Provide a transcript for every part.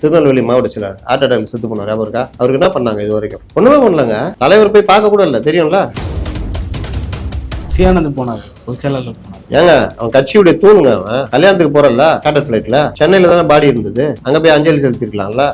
திருநெல்வேலி மாவட்ட செயலாளர் heart attack செத்து போனார் ஞாபகம் இருக்கா? அவருக்கு என்ன பண்ணாங்க இது வரைக்கும்? ஒண்ணுமே பண்ணலங்க. தலைவர் போய் பார்க்க கூட இல்லை. தெரியும்ல? சியானந்த் போனார். பொதுச் செயலாளர் போனார். ஏங்க அவன் கட்சியுடைய தூணுங்க அவன். கல்யாணத்துக்கு போறல சார்ட்டர் ஃபிளைட்ல சென்னையில தானே பாடி இருந்தது. அங்க போய் அஞ்சலி செலுத்திருக்கலாம்ல.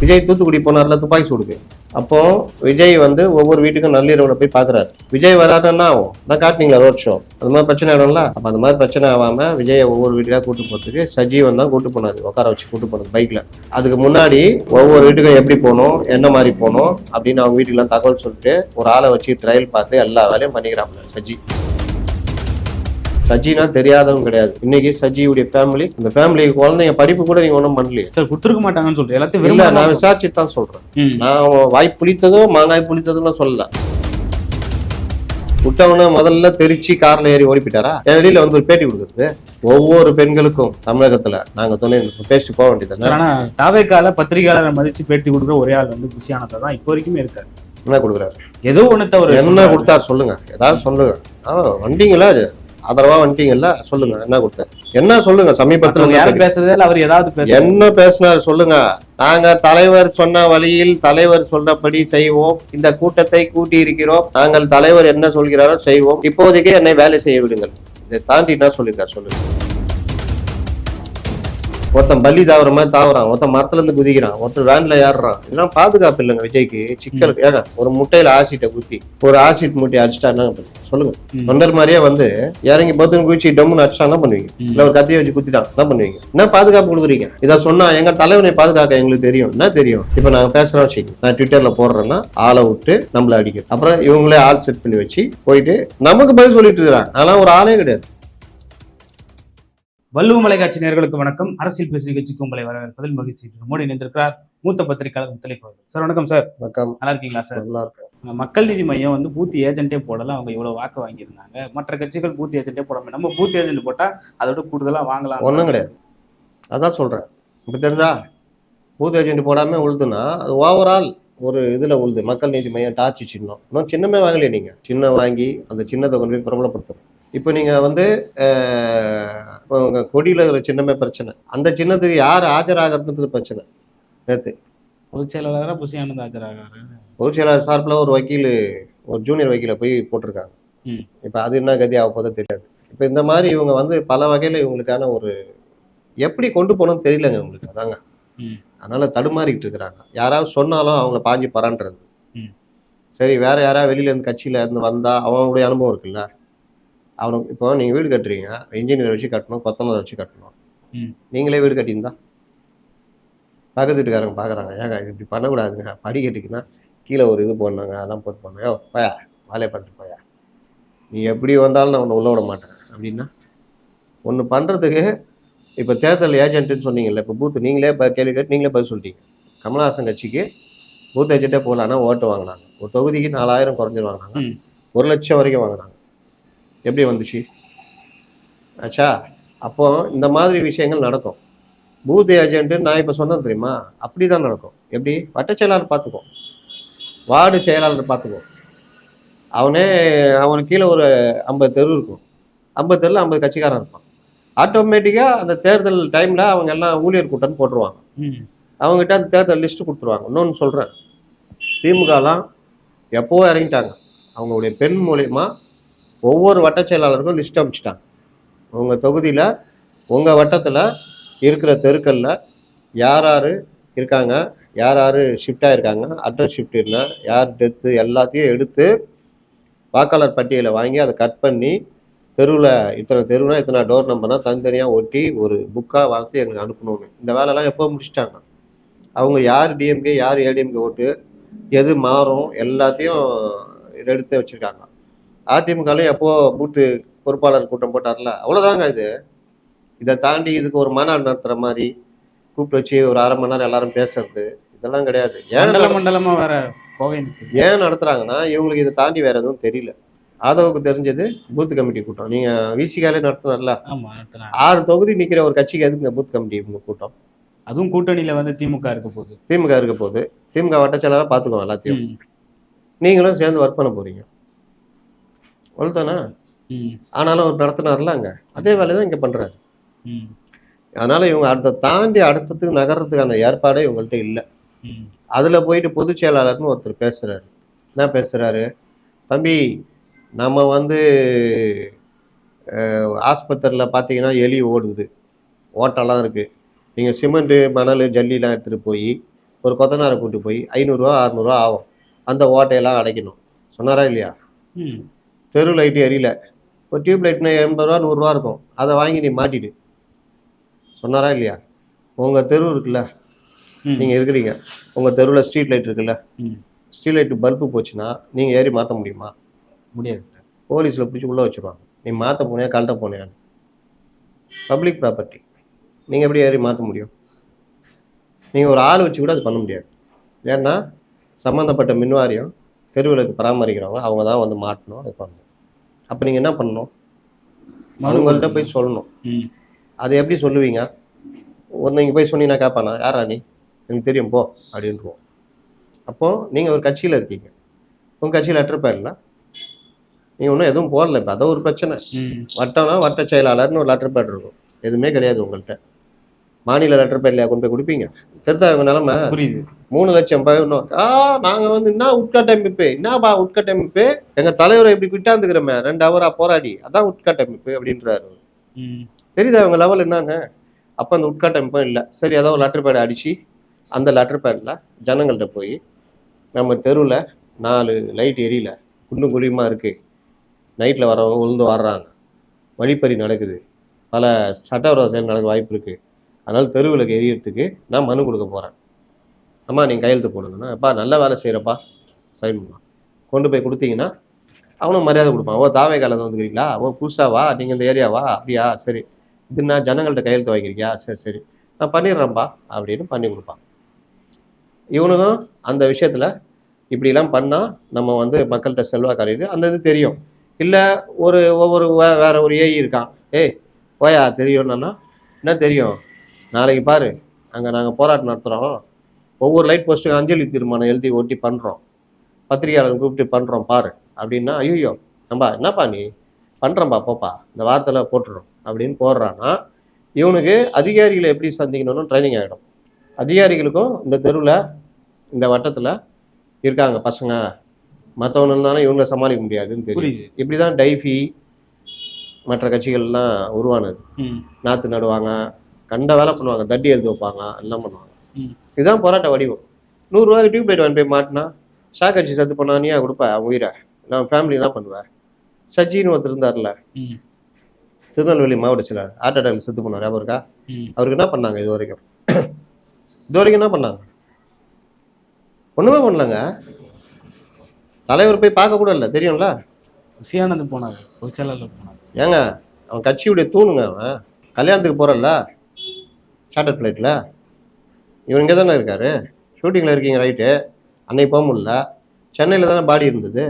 விஜய் தூத்துக்குடி போனார்ல துப்பாக்கி சூடுக்கு. அப்போ விஜய் வந்து ஒவ்வொரு வீட்டுக்கும் நள்ளிரவுல போய் பாக்குறாரு. விஜய் வராதுன்னா ஆகும் நான் காட்டினீங்களா ரோட் ஷோ அது மாதிரி பிரச்சனை ஆயிடும்ல. அப்ப அந்த மாதிரி பிரச்சனை ஆகாம விஜயை ஒவ்வொரு வீட்டுக்கா கூட்டு போறதுக்கு சஜீவன் தான் கூட்டு போனாரு. உட்கார வச்சு கூட்டு போனது பைக்ல. அதுக்கு முன்னாடி ஒவ்வொரு வீட்டுக்கும் எப்படி போகணும் என்ன மாதிரி போகணும் அப்படின்னு அவங்க வீட்டுக்கெல்லாம் தகவல் சொல்லிட்டு ஒரு ஆளை வச்சு ட்ரையல் பார்த்து எல்லா வேலையும் பண்ணிக்கிறாங்க சஜி. சஜினா தெரியாதவங்க கிடையாது. இன்னைக்கு சஜியுடைய ஃபேமிலி இந்த ஃபேமிலி குழந்தைங்க படிப்பு கூட நீங்க ஒன்றும் பண்ணலையே. சார் கொடுத்துருக்க மாட்டாங்கன்னு சொல்றேன். எல்லாத்தையும் இல்ல நான் விசாரிச்சு தான் சொல்றேன். நான் வாய் புளித்ததும் மாங்காய் புளித்ததும் சொல்லல. விட்டவன முதல்ல தெரிச்சு கார்ல ஏறி ஓடி போயிட்டாரா என் வெளியில வந்து ஒரு பேட்டி கொடுக்குறது. ஒவ்வொரு பெண்களுக்கும் தமிழகத்துல நாங்க துணை பேசிட்டு போக வேண்டியது ஆனா தாவேக்கால பத்திரிகையாளரை மதிச்சு பேட்டி கொடுக்குற ஒரே ஆள் வந்து குஷியானதா தான் இப்போ வரைக்குமே இருக்காரு. என்ன கொடுக்குறாரு? ஏதோ ஒண்ணு தவிர என்ன கொடுத்தாரு சொல்லுங்க. ஏதாவது சொல்லுங்க. ஆ வந்தீங்களா ஆதரவா வந்துட்டீங்கல்ல சொல்லுங்க என்ன கொடுத்தாரு என்ன சொல்லுங்க சமீபத்துல யாரும் பேசுறதே அவர் ஏதாவது என்ன பேசினார் சொல்லுங்க. நாங்க தலைவர் சொன்ன வழியில் தலைவர் சொன்னபடி செய்வோம். இந்த கூட்டத்தை கூட்டி இருக்கிறோம் நாங்கள் தலைவர் என்ன சொல்கிறாரோ செய்வோம். இப்போதைக்கு என்னை வேலை செய்ய விடுங்கள். இதை தாண்டி என்ன சொல்லிருக்கார் சொல்லுங்க. ஒருத்தன் பள்ளி தாவற மாதிரி தாவறான். ஒருத்தன் மரத்துல இருந்து குதிக்கிறான். ஒருத்தர் வேன்ல ஏறுறான். இதெல்லாம் பாதுகாப்பு இல்லைங்க விஜய்க்கு. சிக்கல். ஏங்க ஒரு முட்டையில ஆசிட்டை குத்தி ஒரு ஆசிட் முட்டை அடிச்சிட்டா என்ன? சொல்லுங்க. தொண்டர் மாதிரியே வந்து இறங்கி பத்துன்னு குச்சி டம்முன்னு அடிச்சா என்ன பண்ணுவீங்க. இல்ல ஒரு கத்தியை வச்சு குத்திட்டான் என்ன பண்ணுவீங்க? என்ன பாதுகாப்பு கொடுக்குறீங்க? இதை சொன்னா எங்க தலைவனை பாதுகாக்க எங்களுக்கு தெரியும். என்ன தெரியும்? இப்ப நாங்க பேசுறோம் வச்சுக்கோங்க நான் ட்விட்டர்ல போடுறேன்னா ஆளை விட்டு நம்மள அடிக்கும். அப்புறம் இவங்களே ஆள் செட் பண்ணி வச்சு போயிட்டு நமக்கு பதில் சொல்லிட்டு இருக்கிறாங்க. ஆனா ஒரு ஆளே கிடையாது. வள்ளுவ மலைக்காட்சி நேர்களுக்கு வணக்கம். அரசியல் பேசு நிகழ்ச்சிக்கு உங்களை வரவேற்பதில் மகிழ்ச்சி. நம்மோடு இணைந்திருக்கிறார் மூத்த பத்திரிகையாளர் அவர்கள். சார் வணக்கம் சார். வணக்கம். நல்லா இருக்கீங்களா சார்? நல்லா இருக்கும் மக்கள் நீதி மையம் வந்து பூத் ஏஜென்ட்டே போடல. அவங்க இவ்வளவு வாக்கு வாங்கியிருந்தாங்க. மற்ற கட்சிகள் பூத் ஏஜென்ட்டே போடாம நம்ம பூத் ஏஜென்ட் போட்டா அதோட கூடுதலா வாங்கலாம். ஒண்ணும் கிடையாது. அதான் சொல்றேன். இப்ப தெரிஞ்சா பூத் ஏஜென்ட் போடாம உழுதுன்னா அது ஓவரால் ஒரு இதுல உழுது. மக்கள் நீதி மையம் டார்ச் சின்னம். இன்னும் சின்னமே வாங்கலையே நீங்க. சின்னம் வாங்கி அந்த சின்னத்தை கொண்டு போய் பிரபலப்படுத்தணும் இப்போ நீங்க வந்து இப்போ உங்க கொடியில இருக்கிற சின்னமே பிரச்சனை. அந்த சின்னத்துக்கு யார் ஆஜராகிறது பிரச்சனை. நேத்து. பொதுச் செயலாளராக புசியானந்த் ஆஜராகாரு பொதுச் செயலாளர் சார்பில் ஒரு வக்கீல் ஒரு ஜூனியர் வக்கீலை போய் போட்டிருக்காங்க. இப்போ அது என்ன கதி ஆக போதோ தெரியாது. இப்போ இந்த மாதிரி இவங்க வந்து பல வகையில் இவங்களுக்கான ஒரு எப்படி கொண்டு போகணும்னு தெரியலங்க இவங்களுக்கு அதாங்க. அதனால தடுமாறிக்கிட்டு இருக்கிறாங்க. யாராவது சொன்னாலும் அவங்கள பாஞ்சு பரான்றது. சரி வேற யாராவது வெளியில இருந்து கட்சியில இருந்து வந்தா அவங்களுடைய அனுபவம் இருக்குல்ல? அவனுக்கு இப்போ நீங்க வீடு கட்டுறீங்க இன்ஜினியர் வச்சு கட்டணும் கொத்தனார் வச்சு கட்டணும். நீங்களே வீடு கட்டியிருந்தா? பக்கத்து வீட்டுக்காரங்க பார்க்குறாங்க ஏங்க இது இப்படி பண்ணக்கூடாதுங்க படிக்கட்டுக்குன்னா கீழே ஒரு இது போடணுங்க அதெல்லாம் போட்டு போனோம் யோ போயா வேலையை பார்த்துட்டு போயா. நீ எப்படி வந்தாலும் நான் உன்னை உள்ள விட மாட்டேன் அப்படின்னா? ஒன்று பண்ணுறதுக்கு இப்போ தேர்தல் ஏஜென்ட்டுன்னு சொன்னீங்கல்ல இப்போ பூத்து நீங்களே இப்போ கேள்வி கேட்டு நீங்களே பதில் சொல்லிட்டீங்க. கமலஹாசன் கட்சிக்கு பூத் ஏஜென்ட்டே போகலான்னா ஓட்டு வாங்கினாங்க. ஒரு தொகுதிக்கு நாலாயிரம் குறைஞ்சிரு வாங்கினாங்க. ஒரு லட்சம் வரைக்கும் வாங்கினாங்க. எப்படி வந்துச்சு? ஆச்சா அப்போ இந்த மாதிரி விஷயங்கள் நடக்கும். பூத் ஏஜென்ட்டு நான் இப்போ சொன்னேன் தெரியுமா? அப்படி தான் நடக்கும். எப்படி? வட்டச் செயலாளர் பார்த்துக்கோ வார்டு செயலாளர் பார்த்துக்கோ அவனே அவனுக்கு கீழே ஒரு ஐம்பது தெரு இருக்கும். ஐம்பது தெருவில் ஐம்பது கட்சிக்காரன் இருப்பான். ஆட்டோமேட்டிக்காக அந்த தேர்தல் டைமில் அவங்க எல்லாம் ஊழியர் கூட்டம்னு போட்டுருவாங்க. அவங்ககிட்ட அந்த தேர்தல் லிஸ்ட்டு கொடுத்துருவாங்க. இன்னொன்று சொல்கிறேன் திமுகலாம் எப்போ இறங்கிட்டாங்க. அவங்களுடைய பெண் மூலயமா ஒவ்வொரு வட்ட செயலாளருக்கும் லிஸ்ட் அனுப்பிச்சிட்டாங்க உங்கள் தொகுதியில் உங்கள் வட்டத்தில் இருக்கிற தெருக்களில் யார் யார் இருக்காங்க யார் யார் ஷிஃப்டாக இருக்காங்க அட்ரஸ் ஷிஃப்ட் இல்லை யார் டெத்து எல்லாத்தையும் எடுத்து வாக்காளர் பட்டியலை வாங்கி அதை கட் பண்ணி தெருவில் இத்தனை தெருவுனா இத்தனை டோர் நம்பர்னா தனித்தனியாக ஒட்டி ஒரு புக்காக வாங்கி எங்களுக்கு அனுப்பணுங்க இந்த வேலைலாம் எப்போ முடிச்சிட்டாங்க? அவங்க யார் டிஎம்கே யார் ஏடிஎம்கே ஓட்டு எது மாறும் எல்லாத்தையும் எடுத்து வச்சுருக்காங்க. அதிமுகலையும் எப்போ பூத்து பொறுப்பாளர் கூட்டம் போட்டார்ல? அவ்வளோதாங்க இது. இதை தாண்டி இதுக்கு ஒரு மாநாடு நடத்துகிற மாதிரி கூப்பிட்டு வச்சு ஒரு அரை மணி நேரம் எல்லாரும் பேசுறது இதெல்லாம் கிடையாது. ஏன் மண்டலமா வேற. ஏன் நடத்துறாங்கன்னா இவங்களுக்கு இதை தாண்டி வேற எதுவும் தெரியல. ஆதவுக்கு தெரிஞ்சது பூத் கமிட்டி கூட்டம். நீங்க விசிகாலே நடத்தினார்ல. ஆறு தொகுதி நிக்கிற ஒரு கட்சிக்கு எதுக்கு இந்த பூத் கமிட்டி கூட்டம்? அதுவும் கூட்டணியில வந்து திமுக இருக்க போகுது. திமுக இருக்க போது திமுக வட்டச்செயலாளர் பார்த்துக்கோ எல்லாத்தையும். நீங்களும் சேர்ந்து ஒர்க் பண்ண போறீங்க. அவ்வளோதானே. ஆனாலும் அவர் நடத்தினார்ல அங்க. அதே வேலையை தான் இங்க பண்றாரு. ம். அதனால இவங்க அடுத்த தாண்டி அடுத்ததுக்கு நகர்றதுக்கான ஏற்பாடே இவங்கள்ட்ட இல்லை. அதில் போயிட்டு பொதுச் செயலாளர்னு ஒருத்தர் பேசுகிறாரு என்ன பேசுகிறாரு தம்பி நம்ம வந்து ஆஸ்பத்திரியில் பார்த்தீங்கன்னா எலி ஓடுது. ஓட்டெல்லாம் இருக்குது நீங்கள் சிமெண்ட்டு மணல் ஜல்லிலாம் எடுத்துகிட்டு போய் ஒரு கொத்தனாரை கூட்டு போய் ஐநூறுரூவா அறநூறுவா ஆகும். அந்த ஓட்டையெல்லாம் அடைக்கணும். சொன்னாரா இல்லையா? ம். தெரு லைட்டு எரியல. ஒரு டியூப் லைட்னா எண்பது ரூபா நூறுரூவா இருக்கும். அதை வாங்கி நீ மாட்டிடு. சொன்னாரா இல்லையா? உங்கள் தெரு இருக்குல்ல. நீங்கள் இருக்கிறீங்க. உங்கள் தெருவில் ஸ்ட்ரீட் லைட் இருக்குல்ல. ஸ்ட்ரீட் லைட்டு பல்பு போச்சுன்னா நீங்கள் ஏறி மாற்ற முடியுமா? முடியாது சார் போலீஸில் பிடிச்சி உள்ளே வச்சுருவாங்க. நீ மாற்ற போனியா கழட்ட போனியா? பப்ளிக் ப்ராப்பர்ட்டி நீங்கள் எப்படி ஏறி மாற்ற முடியும்? நீங்கள் ஒரு ஆள் வச்சு கூட அது பண்ண முடியாது. ஏன்னா சம்மந்தப்பட்ட மின்வாரியம் தெருவிளக்கு பராமரிக்கிறவங்க அவங்க தான் வந்து மாட்டணும் அது பண்ணணும். அப்போ நீங்கள் என்ன பண்ணணும்? அவங்கள்ட்ட போய் சொல்லணும். அதை எப்படி சொல்லுவீங்க? ஒரு நீங்கள் போய் சொன்னீங்கன்னா கேட்பானா யாரா நீ? எனக்கு தெரியும் போ அப்படின்ட்டுருவோம் அப்போ நீங்கள் ஒரு கட்சியில் இருக்கீங்க. உங்கள் கட்சியில் லெட்டர் நீங்கள் ஒன்றும் எதுவும் போடல இப்போ அதான் ஒரு பிரச்சனை. வட்டம்னா வட்ட செயலாளர்னு ஒரு லெட்டர் பேட் இருக்கும் எதுவுமே கிடையாது உங்கள்கிட்ட மாநில லெட்டர் பேட்லையா கொண்டு போய் கொடுப்பீங்க? தெரிதா இவங்க நிலமை. புரியுது. மூணு லட்சம் பயணம் ஆ நாங்கள் வந்து என்ன உட்கட்டமைப்பு? என்னப்பா உட்கட்டமைப்பு? எங்கள் தலைவரை இப்படி விட்டாந்துக்கிறோமே ரெண்டு ஹவரா போராடி அதான் உட்கட்டமைப்பு அப்படின்றாரு. தெரியுதா இவங்க லெவல் என்னன்னு? அப்போ அந்த உட்கட்டமைப்பும் இல்லை. சரி ஏதோ லெட்டர் பேட் அடித்து அந்த லெட்டர் பேடில் ஜனங்கள்கிட்ட போய் நம்ம தெருவில் நாலு லைட் எரியல குண்டும் குழியுமா இருக்குது நைட்டில் வரவங்க உளுந்து வர்றாங்க. வழிப்பறி நடக்குது. பல சட்டவிரோத செயல் நடக்க வாய்ப்பு இருக்குது அதனால் தெருவிளக்கு எரியறதுக்கு நான் மனு கொடுக்க போகிறேன் அம்மா நீங்கள் கையெழுத்து போடுங்கண்ணா அப்பா நல்ல வேலை செய்கிறப்பா சைன் பண்ணலாம் கொண்டு போய் கொடுத்தீங்கன்னா அவனும் மரியாதை கொடுப்பான். ஓ தாவே காலத்தை வந்துக்கிறீங்களா ஓ புதுசாவா நீங்கள் இந்த ஏரியாவா அப்படியா? சரி. இது நான் ஜனங்கள்கிட்ட கையெழுத்து வாங்கிக்கிறியா? சரி சரி. நான் பண்ணிடுறேன்ப்பா அப்படின்னு பண்ணி கொடுப்பான். இவனுக்கும் அந்த விஷயத்தில் இப்படிலாம் பண்ணால் நம்ம வந்து மக்கள்கிட்ட செல்வாக்கு கரையுது அந்த இது தெரியும். இல்லை ஒரு ஒவ்வொரு வே- வேற ஒரு ஏஐ இருக்கான். ஏய் ஓயா தெரியும்னா என்ன தெரியும்? நாளைக்கு பாரு. அங்கே நாங்கள் போராட்டம் நடத்துகிறோம் ஒவ்வொரு லைட் போஸ்ட்டுக்கு அஞ்சலி தீர்மானம் எழுதி ஒட்டி பண்ணுறோம் பத்திரிகையாளர் கூப்பிட்டு பண்ணுறோம் பாரு. அப்படின்னா ஐயோ நம்பா என்னப்பா நீ? பண்ணுறேன்பா போப்பா. இந்த வாரத்தில் போட்டுடுறோம் அப்படின்னு போடுறான்னா இவனுக்கு அதிகாரிகளை எப்படி சந்திக்கணும்னு ட்ரைனிங் ஆகிடும் அதிகாரிகளுக்கும் இந்த தெருவில் இந்த வட்டத்தில் இருக்காங்க பசங்க. மற்றவனாலும் இவங்களை சமாளிக்க முடியாதுன்னு தெரியும். புரியுது. இப்படி தான் டைஃபி மற்ற கட்சிகள்லாம் உருவானது. நாற்று நடுவாங்க. கண்ட வேலை பண்ணுவாங்க. தட்டி எழுதி வைப்பாங்க. எல்லாம் பண்ணுவாங்க. இதுதான் போராட்ட வடிவம். நூறுரூவாய்க்கு டியூப் லைட் வாங்கி போய் மாட்டினா ஷாக் அடிச்சு செத்து பண்ணா நீயா கொடுப்ப? உயிரை? நான் ஃபேமிலி என்ன பண்ணுவேன் சஜின்னு ஒருத்தர் இருந்தார்ல. திருநெல்வேலி மாவட்ட செயலர் ஹார்ட் அட்டாக்ல செத்து போனார் ஞாபகம் இருக்கா. அவருக்கு என்ன பண்ணாங்க இது வரைக்கும்? இது வரைக்கும் என்ன பண்ணாங்க? ஒண்ணுமே பண்ணலங்க. தலைவர் போய் பார்க்க கூட இல்லை. தெரியும்ல? பொதுச்செயலாளர் போனாங்க ஏங்க அவன் கட்சியுடைய தூணுங்க அவன். கல்யாணத்துக்கு போகிறல்ல சார்ட்டர் ஃப்ளைட்டில் இவர் இங்கே தானே இருக்கார். ஷூட்டிங்கில் இருக்கீங்க ரைட்டு அன்னைக்கு போக முடில சென்னையில் தானே பாடி இருந்தது.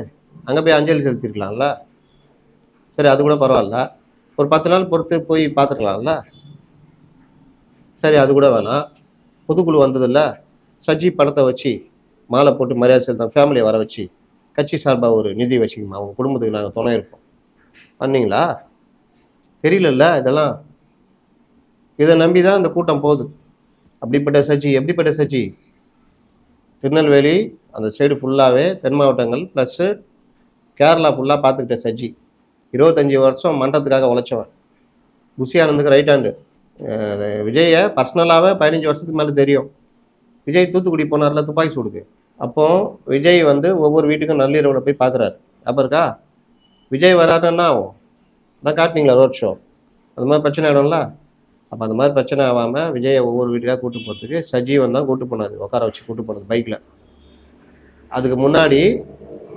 அங்கே போய் அஞ்சலி செலுத்திருக்கலாம்ல. சரி அது கூட பரவாயில்ல. ஒரு பத்து நாள் பொறுத்து போய் பார்த்துருக்கலாம்ல சரி அது கூட வேணாம். புதுக்குழு வந்ததில்ல. சஜி படத்தை வச்சு மாலை போட்டு மரியாதை செலுத்தான் ஃபேமிலியை வர வச்சு கட்சி சார்பாக ஒரு நிதி வச்சுக்கோமா அவங்க குடும்பத்துக்கு நாங்கள் துணை இருப்போம். பண்ணீங்களா? தெரியலல்ல இதெல்லாம் இதை நம்பி தான் இந்த கூட்டம் போகுது. அப்படிப்பட்ட சச்சி எப்படிப்பட்ட சச்சி திருநெல்வேலி அந்த சைடு ஃபுல்லாகவே தென் மாவட்டங்கள் ப்ளஸ்ஸு கேரளா ஃபுல்லாக பார்த்துக்கிட்ட சஜ்ஜி இருபத்தஞ்சி வருஷம் மன்றத்துக்காக உழைச்சவன். புஷி ரைட் ஹேண்டு விஜயை பர்சனலாகவே பதினஞ்சு வருஷத்துக்கு மேலே தெரியும். விஜய் தூத்துக்குடி போனார்ல துப்பாக்கி சூடுக்கு. அப்போது விஜய் வந்து ஒவ்வொரு வீட்டுக்கும் நள்ளிரவில் போய் பார்க்குறாரு. அப்போ இருக்கா? விஜய் வராதுன்னா ஆகும் தான் காட்டினீங்களா ரோட் ஷோ அது மாதிரி பிரச்சனை ஆகிடும்ல அப்போ அந்த மாதிரி பிரச்சனை ஆகாமல் விஜயை ஒவ்வொரு வீட்டுக்காக கூட்டு போகிறதுக்கு சஜீவன் தான் கூட்டு போனது உட்கார வச்சு கூட்டு போனது பைக்கில் அதுக்கு முன்னாடி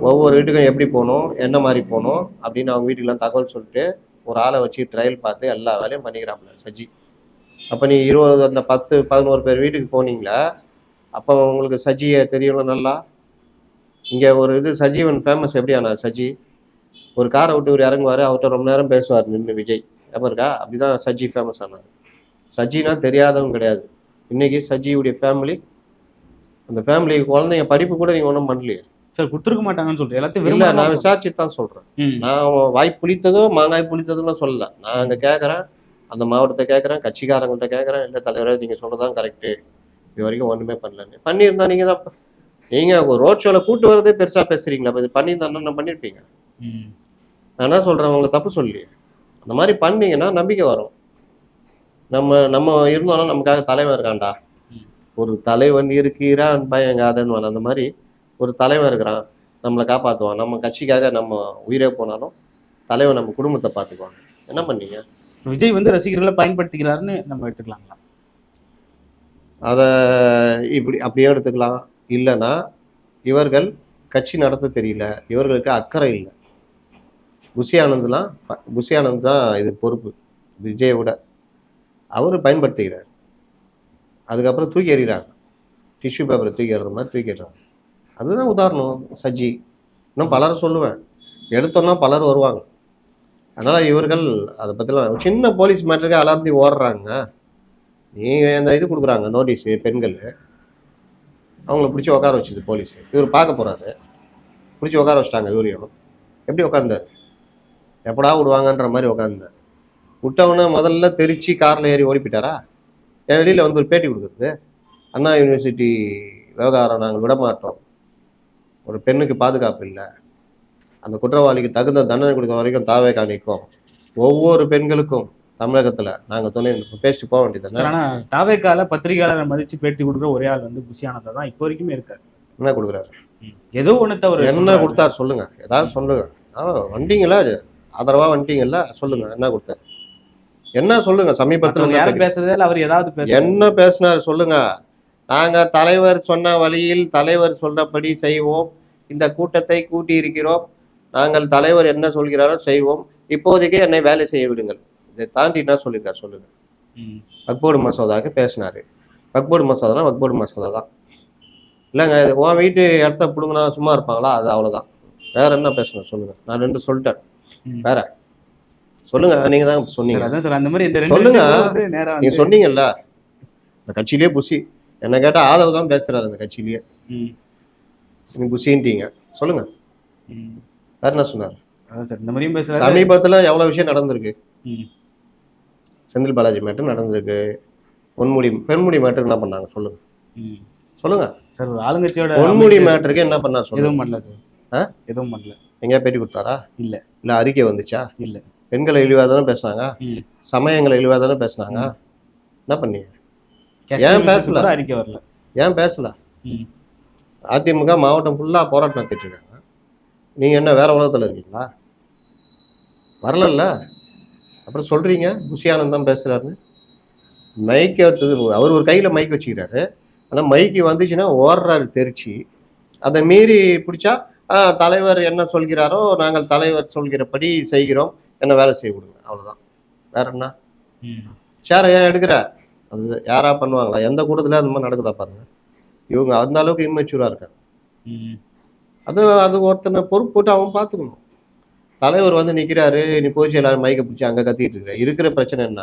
ஒவ்வொரு வீட்டுக்கும் எப்படி போகணும் என்ன மாதிரி போகணும் அப்படின்னு அவங்க வீட்டுக்கெல்லாம் தகவல் சொல்லிட்டு ஒரு ஆளை வச்சு ட்ரையல் பார்த்து எல்லா வேலையும் பண்ணிக்கிறாப்புல சஜி. அப்போ நீ இருபது அந்த பத்து பதினோரு பேர் வீட்டுக்கு போனீங்களா? அப்போ உங்களுக்கு சஜியை தெரியணும் நல்லா? இங்கே ஒரு இது சஜீவன் ஃபேமஸ் எப்படி ஆனார் சஜி? ஒரு காரை விட்டு இவர் இறங்குவார் அவர்கிட்ட ரொம்ப நேரம் பேசுவார் நின்று விஜய். எப்போ இருக்கா? அப்படிதான் சஜி ஃபேமஸ் ஆனார். சஜினா தெரியாதவங்க கிடையாது. இன்னைக்கு சஜியுடைய ஃபேமிலி அந்த ஃபேமிலி குழந்தைங்க படிப்பு கூட நீங்கள் ஒன்றும் பண்ணலையே. சார் கொடுத்துருக்க மாட்டாங்கன்னு சொல்றேன் எல்லாத்தையும் இல்லை நான் விசாரிச்சு தான் சொல்கிறேன் நான் வாய் புளித்ததும் மாங்காய் புளித்ததும்லாம் சொல்லல. நான் அங்கே கேட்குறேன் அந்த மாவட்டத்தை கேட்குறேன் கட்சிக்காரங்கள்ட்ட கேட்குறேன் இல்லை தலைவரே நீங்கள் சொல்கிறதான் கரெக்டு இது வரைக்கும் ஒன்றுமே பண்ணலன்னு. பண்ணியிருந்தா நீங்கள் தான் நீங்கள் ஒரு ரோட் ஷோவில் கூட்டு வரதே பெருசாக பேசுகிறீங்களா அப்போ இது பண்ணியிருந்தா என்ன பண்ணியிருப்பீங்க. நான் என்ன சொல்கிறேன் உங்களை தப்பு சொல்லி அந்த மாதிரி பண்ணீங்கன்னா நம்பிக்கை வரும். நம்ம நம்ம இருந்தோம்னா நமக்காக தலைவன் இருக்கான்டா. ஒரு தலைவன் இருக்கிறான் பயங்காதன்னு அந்த மாதிரி ஒரு தலைவன் இருக்கிறான் நம்மளை காப்பாற்றுவான் நம்ம கட்சிக்காக நம்ம உயிரே போனாலும் தலைவன் நம்ம குடும்பத்தை பார்த்துக்குவான் என்ன பண்ணீங்க? விஜய் வந்து ரசிகர்களை பயன்படுத்திக்கிறாருன்னு நம்ம எடுத்துக்கலாங்களா? அதை இப்படி அப்படியே எடுத்துக்கலாம். இல்லைன்னா இவர்கள் கட்சி நடத்த தெரியல. இவர்களுக்கு அக்கறை இல்லை. புஷி ஆனந்த்லாம் புஷி ஆனந்த் தான் இது பொறுப்பு. விஜயை விட அவர் பயன்படுத்திக்கிறார் அதுக்கப்புறம் தூக்கி எறிகிறாங்க. டிஷ்யூ பேப்பரை தூக்கி எறிற மாதிரி தூக்கி அதுதான் உதாரணம் சஜ்ஜி இன்னும் பலரும் சொல்லுவேன். எடுத்தோன்னா பலர் வருவாங்க. அதனால் இவர்கள் அதை பற்றிலாம் சின்ன போலீஸ் மேட்டருக்கு அலர்ந்து ஓடுறாங்க. நீங்கள் அந்த இது கொடுக்குறாங்க நோட்டீஸு பெண்கள் அவங்கள பிடிச்சி உட்கார வச்சுது போலீஸ் இவர் பார்க்க போகிறாரு பிடிச்சி உட்கார வச்சிட்டாங்க இவரையும். எப்படி உட்காந்தார் எப்படா விடுவாங்கன்ற மாதிரி உட்காந்தார் விட்டவொன்னே முதல்ல தெரிச்சு காரில் ஏறி ஓடி போயிட்டாரா என் வெளியில் வந்து ஒரு பேட்டி கொடுக்குறது? அண்ணா யூனிவர்சிட்டி விவகாரம் நாங்கள் விட மாட்டோம் ஒரு பெண்ணுக்கு பாதுகாப்பு இல்லை. அந்த குற்றவாளிக்கு தகுந்த தண்டனை கொடுக்குற வரைக்கும் தாவே காணிக்கும். ஒவ்வொரு பெண்களுக்கும் தமிழகத்தில் நாங்கள் துணை பேசிட்டு போக வேண்டியது ஆனா தாவேக்கால பத்திரிகையாளரை மதிச்சு பேட்டி கொடுக்குற ஒரே ஆள் வந்து புஷியானதா தான் இப்போ வரைக்குமே இருக்காரு. என்ன கொடுக்குறாரு? ஏதோ ஒண்ணு தவிர என்ன கொடுத்தாரு சொல்லுங்க. ஏதாவது சொல்லுங்க. ஆ வந்தீங்களா ஆதரவா வந்துட்டீங்கல்ல சொல்லுங்க. என்ன கொடுத்தாரு? என்ன சொல்லுங்க? சமீபத்துல என்ன யாரும் பேசுறதே இல்ல அவர் ஏதாவது என்ன பேசினாரு சொல்லுங்க. நாங்க தலைவர் சொன்ன வழியில் தலைவர் சொல்றபடி செய்வோம். இந்த கூட்டத்தை கூட்டி இருக்கிறோம் நாங்கள் தலைவர் என்ன சொல்கிறாரோ செய்வோம். இப்போதைக்கு என்னை வேலை செய்ய விடுங்கள். இதை தாண்டி என்ன சொல்லியிருக்காரு சொல்லுங்க. வக்போர்டு மசோதாவுக்கு பேசினாரு. வக்போர்டு மசோதானா வக்போர்டு மசோதா தான். இல்லைங்க உன் வீட்டு இடத்த பிடுங்கினா சும்மா இருப்பாங்களா? அது அவ்வளோதான் வேற என்ன பேசணும் சொல்லுங்க. நான் ரெண்டு சொல்லிட்டேன். வேற. சொல்லுங்க நீங்க தான் சொன்னீங்க. அதான் சார் அந்த மாதிரி இந்த ரெண்டு சொல்லுங்க. நீங்க சொன்னீங்கல்ல இந்த கட்சியிலேயே புசி என்ன கேட்டா ஆதவ் தான் பேசுறாரு அந்த கட்சியிலேயே. நீங்க புசின்ட்டீங்க சொல்லுங்க. வேற என்ன சொன்னார்? சமீபத்துல எவ்வளவு விஷயம் நடந்திருக்கு. செந்தில் பாலாஜி மேட்டர் நடந்திருக்கு. பொன்முடி பெண்முடி மேட்டருக்கு என்ன பண்ணாங்க? சொல்லுங்க. சொல்லுங்க. சார் ஆளுங்கட்சியோட பொன்முடி மேட்டருக்கு என்ன பண்ணா சொல்லுங்க. எதுவும் பண்ணல சார்? எதுவும் பண்ணல. எங்கேயா பேட்டி கொடுத்தாரா? இல்ல. இல்ல அறிக்கை வந்துச்சா? இல்ல. பெண்களை இழிவா தானே பேசுனாங்க. சமயங்களை இழிவா தானே பேசுனாங்க என்ன பண்ணீங்க? ஏன் பேசல? அறிக்கை வரல. ஏன் பேசல. அதிமுக மாவட்டம் ஃபுல்லா போராட்டம் நடத்திட்டு இருக்காங்க. நீங்க என்ன வேற உலகத்துல இருக்கீங்களா? வரலல்ல? அப்புறம் சொல்றீங்க புஷி ஆனந்த் தான் பேசுறாருன்னு. மைக்கை தூ- அவர் ஒரு கையில மைக் வச்சுக்கிறாரு. ஆனா மைக்கு வந்துச்சுன்னா ஓடுறாரு தெரிச்சு. அதை மீறி பிடிச்சா "ஆ, தலைவர் என்ன சொல்கிறாரோ நாங்கள் தலைவர் சொல்கிறபடி செய்கிறோம். என்ன வேலை செய்ய கொடுங்க அவ்வளவுதான். வேற என்ன? ம். சேரை ஏன் எடுக்கிற? அது யாரா பண்ணுவாங்களா? எந்த கூட்டத்துல அந்த மாதிரி நடக்குதா பாருங்க. இவங்க அந்த அளவுக்கு இம்மெச்சூரா இருக்காங்க. அது அது ஒருத்தனை பொறுப்பு போட்டு அவன் பார்த்துக்கணும் தலைவர் வந்து நிற்கிறாரு நீ போய் எல்லாரும் மைக்கை பிடிச்சி அங்கே கத்திட்டு இருக்கிற இருக்கிற பிரச்சனை என்ன?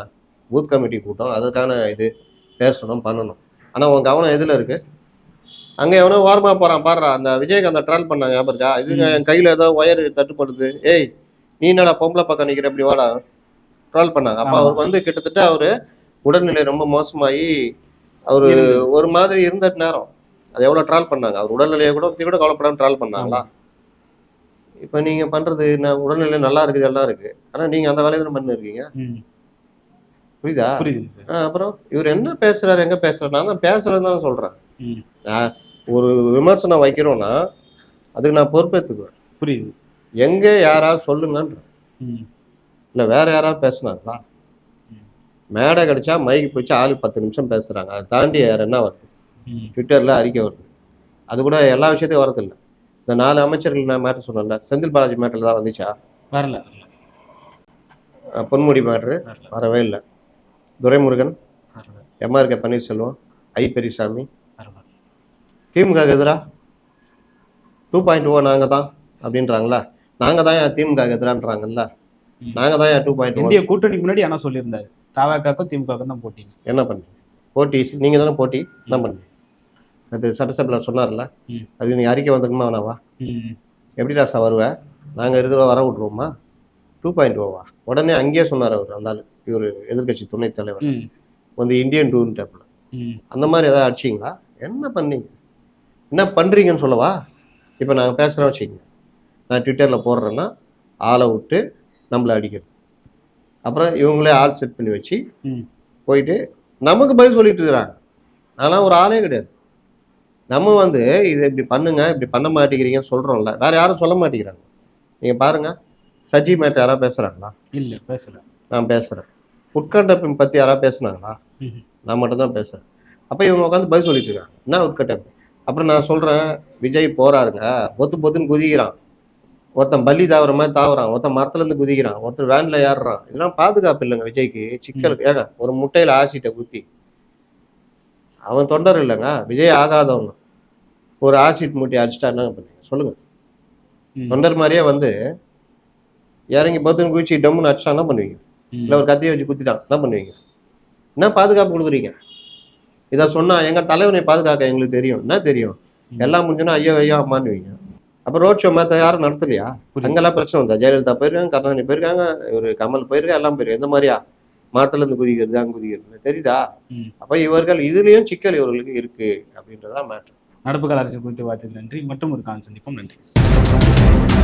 பூத் கமிட்டி கூட்டம் அதுக்கான இது பேசணும் பண்ணணும். ஆனால் உன் கவனம் எதில் இருக்கு? அங்கே எவனோ ஓரமாக போகிறான் பாடுறா அந்த விஜயகாந்த் ட்ரால் பண்ணாங்க ஞாபகம் இருக்கா? இது என் கையில் ஏதோ ஒயர் தட்டுப்படுது. ஏய் நீ என்னடா பொம்பளை பக்கம் நிற்கிற இப்படி வாடா. ட்ரால் பண்ணாங்க அப்போ. அவருக்கு வந்து கிட்டத்தட்ட அவர் உடல்நிலை ரொம்ப மோசமாகி அவர். ஒரு மாதிரி இருந்த நேரம். அது எவ்வளோ ட்ரால் பண்ணாங்க? அவர் உடல்நிலையை கூட பற்றி கூட கவலைப்படாமல் ட்ரால் பண்ணாங்களா? இப்போ நீங்க பண்றது என்ன? உடல்நிலை நல்லா இருக்குது எல்லாம் இருக்கு. ஆனா நீங்க அந்த வேலையை தான் பண்ணிருக்கீங்க. புரியுதா? அப்புறம் இவர் என்ன பேசுறாரு எங்க பேசுறாரு? நான் தான் பேசுறேன்னு தான் சொல்றேன். ஒரு விமர்சனம் வைக்கிறோம்னா அதுக்கு நான் பொறுப்பேற்றுக்குவேன் புரியுது. எங்க யாராவது சொல்லுங்கன்ற. இல்ல வேற யாராவது பேசுனாங்களா. மேடை கிடைச்சா மைக்கு போச்சு ஆளு பத்து நிமிஷம் பேசுறாங்க. அதை தாண்டி வேற என்ன வருது. ட்விட்டர்ல அறிக்கை வருது. அது கூட எல்லா விஷயத்தையும் வரதில்லை இந்த நாலு அமைச்சர்கள் நான் மேட்டர் சொன்னேன்ல செந்தில் பாலாஜி மேட்டர் தான் வந்துச்சா? வரல பொன்முடி மேட்ரு வரவே இல்லை. Duraimurugan MR K Panneerselvam I Periyasamy DMK எதிரா? டூ பாயிண்ட் ஓ நாங்கள் தான் அப்படின்றாங்களா? நாங்கள் தான் திமுக எதிரான்றாங்கல்ல ம். நாங்கள் தான் டூ பாயிண்ட் இந்திய கூட்டணிக்கு முன்னாடி ஆனா சொல்லியிருந்தாரு? தாவாக்காக்கும் திமுகவுக்கும் தான் போட்டிங்க. என்ன பண்ணீங்க போட்டி நீங்கள் தானே போட்டி? என்ன பண்ணீங்க அது சட்டசபையில் சொன்னார்ல. அது நீ அறிக்கை வந்துக்குமா வேணாவா. எப்படி ராசா வருவ? நாங்கள் இருக்கிற வர விட்ருவோமா டூ பாயிண்ட் ஓவா? உடனே அங்கேயே சொன்னார் அவர் அந்த ஆளு. இவர் எதிர்க்கட்சி துணைத் தலைவர். வந்து இந்தியன் டூன் டேப்ல ம். அந்த மாதிரி ஏதாவது அடிச்சிங்களா? என்ன பண்ணீங்க? என்ன பண்ணுறீங்கன்னு சொல்லவா? இப்போ நாங்கள் பேசுகிறோம் வச்சுக்கோங்க. நான் ட்விட்டரில் போடுறேன்னா ஆளை விட்டு நம்மளை அடிக்கிறது. அப்புறம் இவங்களே ஆள் செட் பண்ணி வச்சு போயிட்டு நமக்கு பதில் சொல்லிட்டு இருக்கிறாங்க. ஆனால் ஒரு ஆளே கிடையாது. நம்ம வந்து இதை இப்படி பண்ணுங்க இப்படி பண்ண மாட்டேங்கிறீங்கன்னு சொல்கிறோம்ல வேற யாரும் சொல்ல மாட்டேங்கிறாங்க. நீங்கள் பாருங்க சஜி மேட் யாராவது பேசுகிறாங்களா இல்ல பேசல. நான் பேசுகிறேன் உட்கண்டப்பின் பற்றி யாராவது பேசுனாங்களா? ம் நான் மட்டும் தான் பேசுகிறேன் அப்போ இவங்க உட்காந்து பதில் சொல்லிட்டு இருக்காங்க. என்ன உட்கட்டமைப்பு அப்புறம் நான் சொல்கிறேன் விஜய் போறாருங்க பொத்து பொத்துன்னு குதிக்கிறான். ஒருத்தன் பள்ளி தாவற மாதிரி தாவறான் ஒருத்தன் மரத்துலேருந்து குதிக்கிறான் ஒருத்தர் வேனில் ஏறுறான். இதெல்லாம் பாதுகாப்பு இல்லைங்க விஜய்க்கு. சிக்கலுக்கு ஏங்க ஒரு முட்டையில் ஆசிட்டை ஊற்றி அவன் தொண்டர் இல்லைங்க. விஜய் ஆகாதவங்க. ஒரு ஆசிட் மூட்டை அடிச்சிட்டா என்ன பண்ணுவீங்க? சொல்லுங்க. தொண்டர் மாதிரியே வந்து இறங்கி பொத்துன்னு குதிச்சு டம்முன்னு அடிச்சா என்ன பண்ணுவீங்க. இல்லை ஒரு கத்தியை வச்சு குத்திட்டான் என்ன பண்ணுவீங்க? என்ன பாதுகாப்பு கொடுக்குறீங்க? இதை சொன்னா எங்க தலைவனை பாதுகாக்க எங்களுக்கு தெரியும். என்ன தெரியும். எல்லாம் முடிஞ்சுன்னா ஐயோ ஐயோ அம்மானுவீங்க அப்போ ரோட் ஷோ மற்ற யாரும் நடத்தலையா. அங்கெல்லாம் பிரச்சனை வந்தா? ஜெயலலிதா போயிருக்காங்க கருணாநிதி போயிருக்காங்க ஒரு கமல் போயிருக்காங்க எல்லாம் போயிருக்காங்க எந்த மாதிரியா? மரத்துல இருந்து குதிக்கிறது அங்க குதிக்கிறது. தெரியுதா. அப்ப இவர்கள் இதுலயும் சிக்கல் இவர்களுக்கு இருக்கு அப்படின்றதான் மேட்ரு நடப்பு கால அரசியல் குறித்து வாய்த்தது நன்றி. மற்றும் ஒரு காலம் சந்திப்போம். நன்றி.